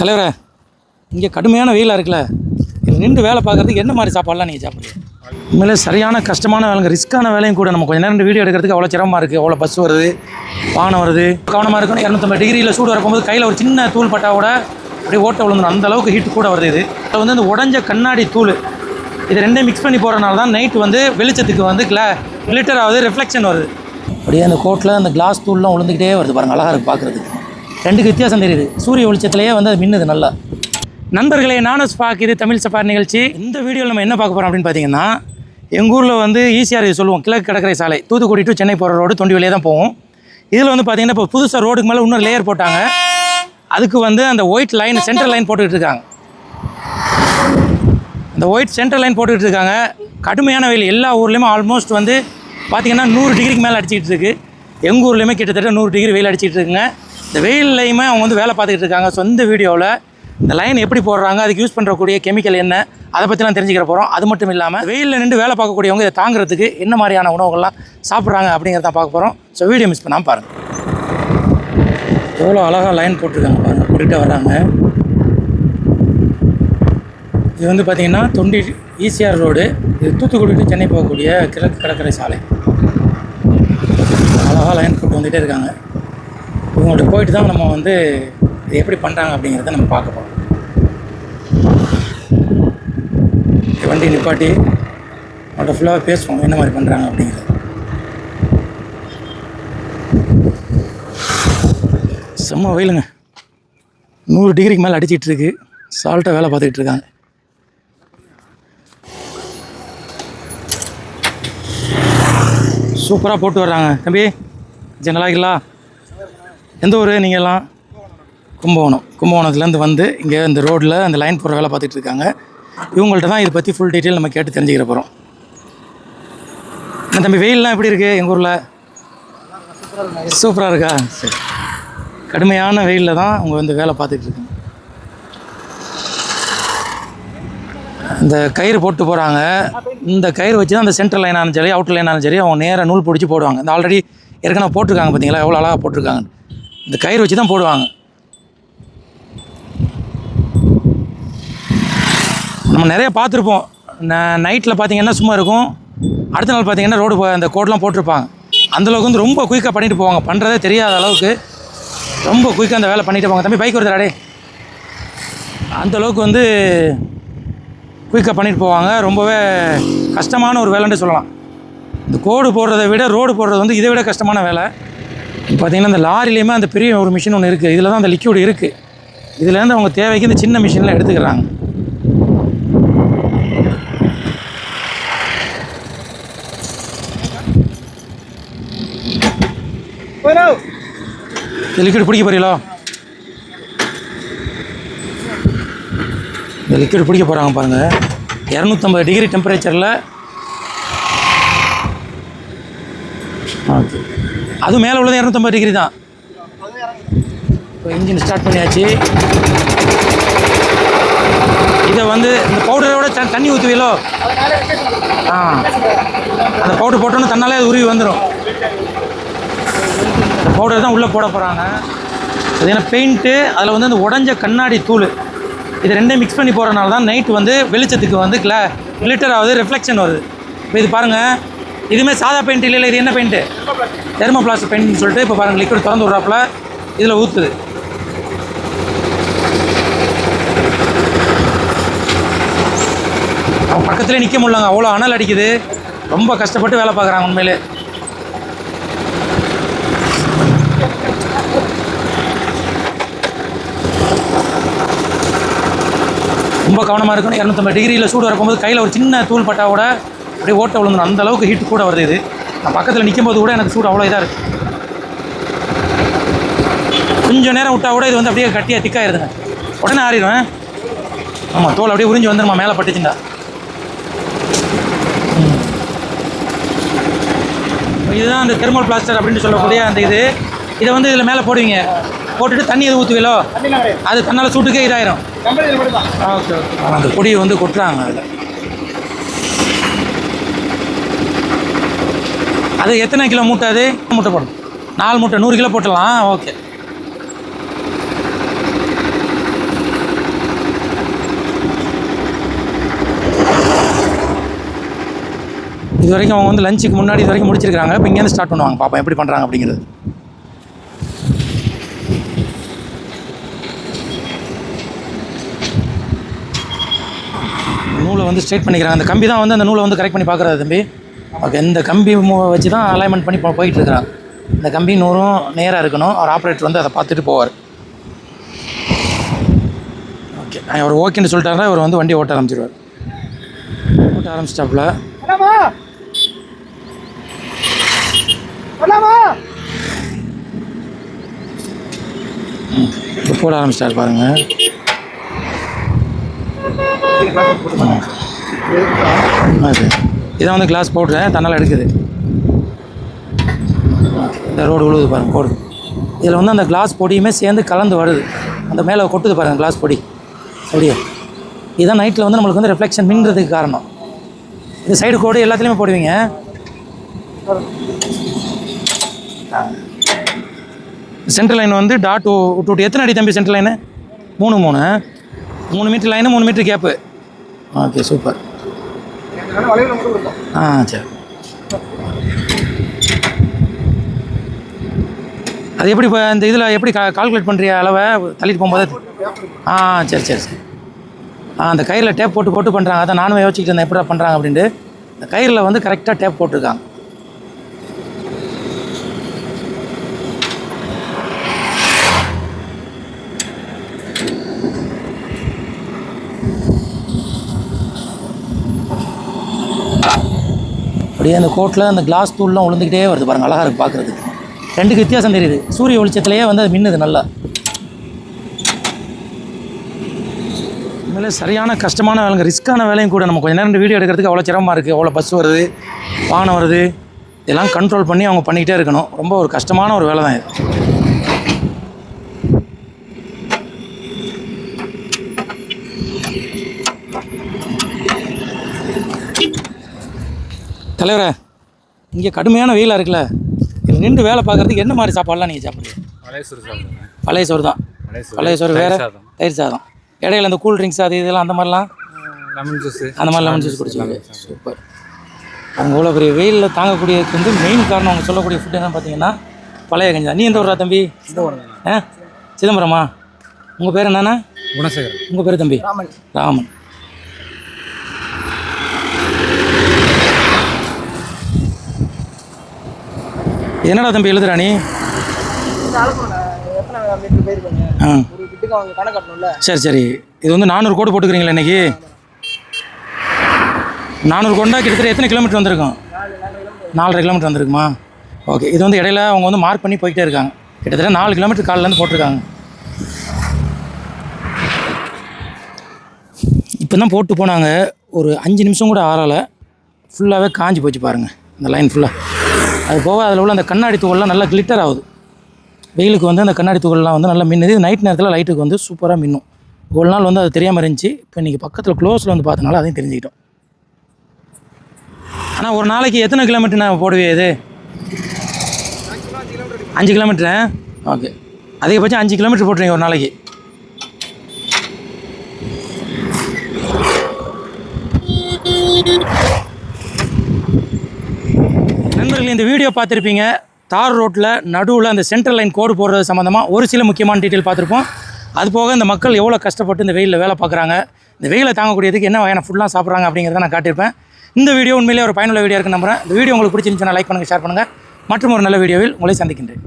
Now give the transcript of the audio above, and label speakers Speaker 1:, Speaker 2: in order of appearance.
Speaker 1: தலைவரே இங்கே கடுமையான வெயிலாக இருக்குல்ல. நின்று வேலை பார்க்குறதுக்கு என்ன மாதிரி சாப்பாடுலாம் நீங்கள் சாப்பிடுறீங்க? உண்மையிலே சரியான கஷ்டமான வேலைங்க. ரிஸ்க்கான வேலையும் கூட நம்ம கொஞ்ச நேரம் வீடியோ எடுக்கிறதுக்கு அவ்வளோ சிரமமாக இருக்குது அவ்வளோ பஸ் வருது வாகனம் வருது. கவனமாக இருக்கணும். இரநூத்தம்பது டிகிரியில் சூடு வரப்போகும்போது கையில் ஒரு சின்ன தூள் பட்டா கூட அப்படியே ஓட்ட விழுந்துடும் அந்த அளவுக்கு ஹீட் கூட வருது இது. அதை வந்து இந்த உடஞ்ச கண்ணாடி தூள். இது ரெண்டையும் மிக்ஸ் பண்ணி போகிறனால தான் நைட் வந்து வெளிச்சத்துக்கு வந்து கிளா கிளிட்டர் ஆகுது ரிஃப்ளெக்ஷன் வருது. அப்படியே அந்த கோட்டில் அந்த கிளாஸ் தூள்லாம் விழுந்துக்கிட்டே வருது பாருங்க. அழகாக இருக்குது பார்க்குறதுக்கு ரெண்டுக்கு வித்தியாசம் தெரியுது. சூரிய வெளிச்சத்துலேயே வந்து அது மின்னுது நல்லா. நண்பர்களே நானும் ஸ்பாக் இது தமிழ் சஃபார் நிகழ்ச்சி. இந்த வீடியோவில் நம்ம என்ன பார்க்க போகிறோம் அப்படின்னு பார்த்தீங்கன்னா எங்கள் ஊரில் வந்து ஈஸியாக சொல்லுவோம் கிழக்கு கடற்கரை சாலை. தூத்துக்குடி டு சென்னை போகிற ரோடு தொண்டி வழியாக தான் போவோம். இதில் வந்து பார்த்தீங்கன்னா இப்போ புதுசாக ரோடுக்கு மேலே இன்னொரு லேயர் போட்டாங்க. அதுக்கு வந்து அந்த ஒயிட் லைன் சென்ட்ரல் லைன் போட்டுக்கிட்டு இருக்காங்க. இந்த ஒயிட் சென்ட்ரல் லைன் போட்டுக்கிட்டு இருக்காங்க. கடுமையான வெயில். எல்லா ஊர்லேயுமே ஆல்மோஸ்ட் வந்து பார்த்திங்கன்னா நூறு டிகிரிக்கு மேலே அடிச்சிக்கிட்டு இருக்குது எங்கள் ஊர்லேயுமே கிட்டத்தட்ட நூறு டிகிரி வெயில் அடிச்சிக்கிட்டு இருக்குங்க. இந்த வெயில்லையுமே அவங்க வந்து வேலை பார்த்துக்கிட்டு இருக்காங்க. சொந்த வீடியோவில் இந்த லைன் எப்படி போடுறாங்க அதுக்கு யூஸ் பண்ணுறக்கூடிய கெமிக்கல் என்ன அதை பற்றிலாம் தெரிஞ்சுக்கிற போகிறோம் அது மட்டும் இல்லாமல் வெயிலில் நின்று வேலை பார்க்கக்கூடியவங்க இதை தாங்கிறதுக்கு என்ன மாதிரியான உணவுகள்லாம் சாப்பிட்றாங்க அப்படிங்கிறத பார்க்க போகிறோம் ஸோ வீடியோ மிஸ் பண்ணாமல் பாருங்கள் எவ்வளோ அழகாக லைன் போட்டிருக்காங்க பாருங்கள் போட்டுகிட்டே வராங்க. இது வந்து பார்த்திங்கன்னா தொண்டி ஈசிஆர் ரோடு. இது தூத்துக்குடி சென்னை போகக்கூடிய கிழக்கு கடற்கரை சாலை. அழகாக லைன் போட்டு வந்துகிட்டே இருக்காங்க. இவங்கள்ட்ட போயிட்டு தான் நம்ம வந்து இது எப்படி பண்ணுறாங்க அப்படிங்கிறத நம்ம பார்க்க போகிறோம் வண்டி நிப்பாட்டி அவங்கள்ட்ட ஃபுல்லாக பேசுவோம் என்ன மாதிரி பண்ணுறாங்க அப்படிங்கிறது. செம்ம வெயிலுங்க. நூறு டிகிரிக்கு மேலே அடிச்சிட்டு இருக்கு. சால்ட்டாக வேலை பார்த்துக்கிட்டு இருக்காங்க. சூப்பராக போட்டு வர்றாங்க. தம்பி ஜெனலாகிங்களா எந்த ஊர் நீங்கள்லாம் கும்பகோணம். கும்பகோணத்துலேருந்து வந்து இங்கே இந்த ரோட்டில் அந்த லைன் போகிற வேலை பார்த்துட்டு இருக்காங்க. இவங்கள்ட்ட தான் இதை பற்றி ஃபுல் டீட்டெயில் நம்ம கேட்டு தெரிஞ்சுக்கிற போகிறோம் என்ன தம்பி வெயில்லாம் எப்படி இருக்குது எங்கள் ஊரில்? சூப்பராக இருக்கா? சரி. கடுமையான வெயிலில் தான் அவங்க வந்து வேலை பார்த்துட்டு இருக்காங்க. இந்த கயிறு போட்டு போகிறாங்க இந்த கயிறு வச்சு தான் அந்த சென்ட்ரல் லைனாலும் சரி அவுட்டர் லைனாலும் சரி அவங்க நேராக நூல் பிடிச்சி போடுவாங்க. இந்த ஆல்ரெடி ஏற்கனவே போட்டிருக்காங்க பார்த்தீங்களா எவ்வளோ அழகாக போட்டிருக்காங்க இந்த கயிறு வச்சு தான் போடுவாங்க. நம்ம நிறைய பார்த்துருப்போம். நைட்டில் பார்த்தீங்கன்னா சும்மா இருக்கும். அடுத்த நாள் பார்த்தீங்கன்னா ரோடு அந்த கோடெலாம் போட்டிருப்பாங்க. அந்தளவுக்கு வந்து ரொம்ப குயிக்காக பண்ணிட்டு போவாங்க. பண்ணுறதே தெரியாத அளவுக்கு ரொம்ப குயிக்காக அந்த வேலை பண்ணிட்டு போவாங்க. தம்பி பைக் வருதுடாடே அந்தளவுக்கு வந்து குயிக்காக பண்ணிட்டு போவாங்க. ரொம்பவே கஷ்டமான ஒரு வேலைன்னு சொல்லலாம். இந்த கோடு போடுறதை விட ரோடு போடுறது வந்து இதை விட கஷ்டமான வேலை. பார்த்தீங்கன்னா இந்த லாரிலையுமே அந்த பெரிய ஒரு மிஷின் ஒன்று இருக்குது இதில் தான் அந்த லிக்யூட் இருக்குது இதுலேருந்து அவங்க தேவைக்கு இந்த சின்ன மிஷினில் எடுத்துக்கிறாங்க. இந்த லிக்விட் பிடிக்க போறீங்களோ? இந்த லிக்விட் பிடிக்க போகிறாங்க பாருங்கள் இரநூத்தம்பது டிகிரி டெம்பரேச்சரில் ஓகே அது மேலே உள்ளது இரநூத்தம்பது டிகிரி தான். இப்போ இன்ஜின் ஸ்டார்ட் பண்ணியாச்சு. இதை வந்து இந்த பவுடரோட தண்ணி ஊற்றுவீங்களோ ஆ. அந்த பவுடர் போட்டோன்னு தன்னாலே அது உருவி வந்துடும் இந்த பவுடர் தான் உள்ளே போட போகிறாங்க அது ஏன்னா பெயிண்ட்டு அதில் வந்து அந்த உடஞ்ச கண்ணாடி தூள். இது ரெண்டையும் மிக்ஸ் பண்ணி போகிறனால தான் நைட் வந்து வெளிச்சத்துக்கு வந்து கிளா கிளிட்டர் ஆகுது ரிஃப்ளெக்ஷன் வருது. இப்போ இது பாருங்கள் இதுவுமே சாதா பெயிண்ட் இல்லை இது என்ன பெயிண்ட்டு தெர்மோபிளாஸ்ட் பெயிண்ட்னு சொல்லிட்டு இப்போ பாருங்கள் லிக்விட் திறந்து விட்றாப்புல. இதில் ஊற்றுது அவன் பக்கத்துலேயே நிற்க முடியலங்க. அவ்வளோ அனல் அடிக்குது. ரொம்ப கஷ்டப்பட்டு வேலை பார்க்குறாங்க உண்மையிலே. ரொம்ப கவனமாக இருக்கணும். இரநூத்தம்பது டிகிரியில் சூடு வரப்போகும்போது கையில் ஒரு சின்ன தூள் பட்டா கூட அப்படியே ஓட்ட விழுந்துடும் அந்த அளவுக்கு ஹீட் கூட வருது இது. நான் பக்கத்தில் நிற்கும்போது கூட எனக்கு சூடு அவ்வளோ இதாக இருக்குது கொஞ்சம் நேரம் விட்டா கூட இது வந்து அப்படியே கட்டியாக திக்காயிருதுங்க உடனே ஆறிடுவேன் ஆமாம் தோல் அப்படியே உறிஞ்சி வந்துருமா மேலே பட்டுச்சுண்டா. இதுதான் அந்த தெர்மல் பிளாஸ்டர் அப்படின்னு சொல்லக்கூடிய அந்த இது. இதை வந்து இதில் மேலே போடுவீங்க. போட்டுட்டு தண்ணி எதுவும் ஊற்றுவீங்களோ அது தன்னால் சூட்டுக்கே இதாயிரும். Okay okay. அந்த பொடியை வந்து கொட்டுறாங்க அதில். அது எத்தனை கிலோ மூட்டை அது? மூட்டை போடும் நாலு மூட்டை நூறு கிலோ போட்டலாம் ஓகே. இது வரைக்கும் அவங்க வந்து லஞ்சுக்கு முன்னாடி இது வரைக்கும் முடிச்சிருக்காங்க இப்போ இங்கேருந்து ஸ்டார்ட் பண்ணுவாங்க. பாப்போம் எப்படி பண்ணுறாங்க அப்படிங்கிறது. நூலை வந்து ஸ்ட்ரைட் பண்ணிக்கிறாங்க. அந்த கம்பி தான் வந்து அந்த நூலை வந்து கரெக்ட் பண்ணி பார்க்குறது தம்பி. ஓகே இந்த கம்பி வச்சு தான் அலைன்மெண்ட் பண்ணி போ- போயிட்டு இருக்கிறாங்க இந்த கம்பி நூறும் நேராக இருக்கணும். அவர் ஆப்ரேட்டர் வந்து அதை பார்த்துட்டு போவார். ஓகே அவர் ஓகேன்னு சொல்லிட்டாருன்னா இவர் வந்து வண்டி ஓட்ட ஆரம்பிச்சிடுவார் ஓட்ட ஆரம்பிச்சிட்டாப்புல. போட ஆரம்பிச்சிட்டாரு பாருங்க. அது இதான் வந்து கிளாஸ் போடுறேன் தன்னால் எடுக்குது. இந்த ரோடு உழுவுது பாருங்கள் போடுது இதில் வந்து அந்த கிளாஸ் பொடியுமே சேர்ந்து கலந்து வருது. அந்த மேலே கொட்டுது பாருங்கள் கிளாஸ் பொடி. அப்படியே. இதுதான் நைட்டில் வந்து நம்மளுக்கு வந்து ரிஃப்ளெக்ஷன் மின்றதுக்கு காரணம். இந்த சைடு கோடு எல்லாத்துலேயுமே போடுவீங்க. சென்ட்ரல் லைன் வந்து டாட் விட்டு விட்டு எத்தனை அடி தம்பி சென்ட்ரல் லைனு மூணு மூணு. மூணு மீட்டர் லைனு மூணு மீட்டர் கேப்பு ஓகே சூப்பர்
Speaker 2: எனக்கு வளையல மட்டும் கொடுத்தோம்
Speaker 1: ஆ சரி. அது எப்படி இப்போ இந்த இதில் எப்படி கா கால்குலேட் பண்ணுறிய அளவை? தள்ளிட்டு போகும்போது? ஆ சரி சரி சரி. ஆ அந்த கயிறில் டேப் போட்டு போட்டு பண்ணுறாங்க அதான் நானும் யோசிச்சுட்டு இருந்தேன் எப்படி பண்ணுறாங்க அப்படின்ட்டு. இந்த கயிறில் வந்து கரெக்டாக டேப் போட்டிருக்காங்க. அப்படியே அந்த கோட்டில் அந்த கிளாஸ் தூள்லாம் விழுந்துக்கிட்டே வருது பாருங்கள் அழகாக இருக்குது பார்க்குறதுக்கு. ரெண்டுக்கு வித்தியாசம் தெரியுது. சூரிய வெளிச்சத்துலேயே வந்து அது மின்னுது நல்லா. உண்மையிலே சரியான கஷ்டமான வேலைங்க. ரிஸ்க்கான வேலையும் கூட நம்ம கொஞ்சம் நேரம் வீடியோ எடுக்கிறதுக்கு அவ்வளோ சிரமமாக இருக்குது அவ்வளோ பஸ் வருது வானம் வருது இதெல்லாம் கண்ட்ரோல் பண்ணி அவங்க பண்ணிக்கிட்டே இருக்கணும். ரொம்ப ஒரு கஷ்டமான ஒரு வேலை தான் இது. தலைவரே இங்கே கடுமையான வெயிலாக இருக்குல்ல. இதில் நின்று வேலை பார்க்குறதுக்கு என்ன மாதிரி சாப்பாடுலாம் நீங்கள் சாப்பிடுறீங்க?
Speaker 3: பழைய சோறு சாப்பிடுங்க.
Speaker 1: பழைய சோறு தான்.
Speaker 3: பழைய சோறு.
Speaker 1: வேறு?
Speaker 3: தயிர் சாதம்.
Speaker 1: இடையில அந்த கூல் ட்ரிங்க்ஸ் அது இதெல்லாம் அந்த மாதிரிலாம்?
Speaker 3: லெமன் ஜூஸ்
Speaker 1: அந்த மாதிரி லெமன் ஜூஸ் குடிச்சுங்க சூப்பர். அவங்க இவ்வளோ பெரிய வெயிலில் தாங்கக்கூடியதுக்கு வந்து மெயின் காரணம் அவங்க சொல்லக்கூடிய ஃபுட் என்ன பார்த்தீங்கன்னா பழைய கஞ்சி நீ எந்த ஊரா தம்பி? ஆ? சிதம்பரமா? உங்கள் பேர் என்னண்ணா?
Speaker 3: குணசேகரன்.
Speaker 1: உங்கள் பேர் தம்பி?
Speaker 2: ராமன்.
Speaker 1: ராமன். என்னடா தம்பி எழுதுறா நீ? ஆ. சரி சரி. இது வந்து நானூறு கோடு போட்டுக்கிறீங்களா இன்னைக்கு? நானூறு கோடா கிட்டத்தட்ட எத்தனை கிலோமீட்டர் வந்திருக்கும்? நாலரை கிலோமீட்டர் வந்திருக்குமா? ஓகே இது வந்து இடையில அவங்க வந்து மார்க் பண்ணி போய்கிட்டே இருக்காங்க. கிட்டத்தட்ட நாலு கிலோமீட்டர் காலிலேருந்து போட்டிருக்காங்க. இப்போ தான் போட்டு போனாங்க. ஒரு அஞ்சு நிமிஷம் கூட ஆறலை ஃபுல்லாகவே காஞ்சி போச்சு பாருங்கள் இந்த லைன் ஃபுல்லாக அது போக அதில் உள்ள அந்த கண்ணாடி துகள்லாம் நல்லா கிளிட்டர் ஆகுது. வெயிலுக்கு வந்து அந்த கண்ணாடி துகள்லாம் வந்து நல்லா மின்னுது. நைட் நேரத்தில் லைட்டுக்கு வந்து சூப்பராக மின்னும். ஒரு நாள் வந்து அது தெரியாமல் இருந்துச்சு. இப்போ இன்றைக்கி பக்கத்தில் க்ளோஸில் வந்து பார்த்தனால அதையும் தெரிஞ்சுக்கிட்டோம். ஆனால் ஒரு நாளைக்கு எத்தனை கிலோமீட்டர் நான் போடுவேன் இது? அஞ்சு கிலோமீட்டரு ஓகே அதிகபட்சம் அஞ்சு கிலோமீட்டர் போட்டுருங்க ஒரு நாளைக்கு. இந்த வீடியோ பார்த்துருப்பீங்க. தார் ரோட்டில் நடுவில் அந்த சென்ட்ரல் லைன் கோடு போடுறது சம்மந்தமாக ஒரு சில முக்கியமான டீட்டெயில் பார்த்துருப்போம். அது போக இந்த மக்கள் எவ்வளோ கஷ்டப்பட்டு இந்த வெயிலில் வேலை பார்க்குறாங்க. இந்த வெயிலை தாங்கக்கூடியதுக்கு என்ன வகையான ஃபுட்லாம் சாப்பிட்றாங்க அப்படிங்கிறத நான் காட்டியிருப்பேன். இந்த வீடியோ உண்மையிலேயே ஒரு பயனுள்ள வீடியோ இருக்குன்னு நம்புறேன். இந்த வீடியோ உங்களுக்கு பிடிச்சிருந்துச்சுன்னா லைக் பண்ணுங்கள் ஷேர் பண்ணுங்கள் மற்றும் ஒரு நல்ல வீடியோவில் உங்களை சந்திக்கின்றேன்.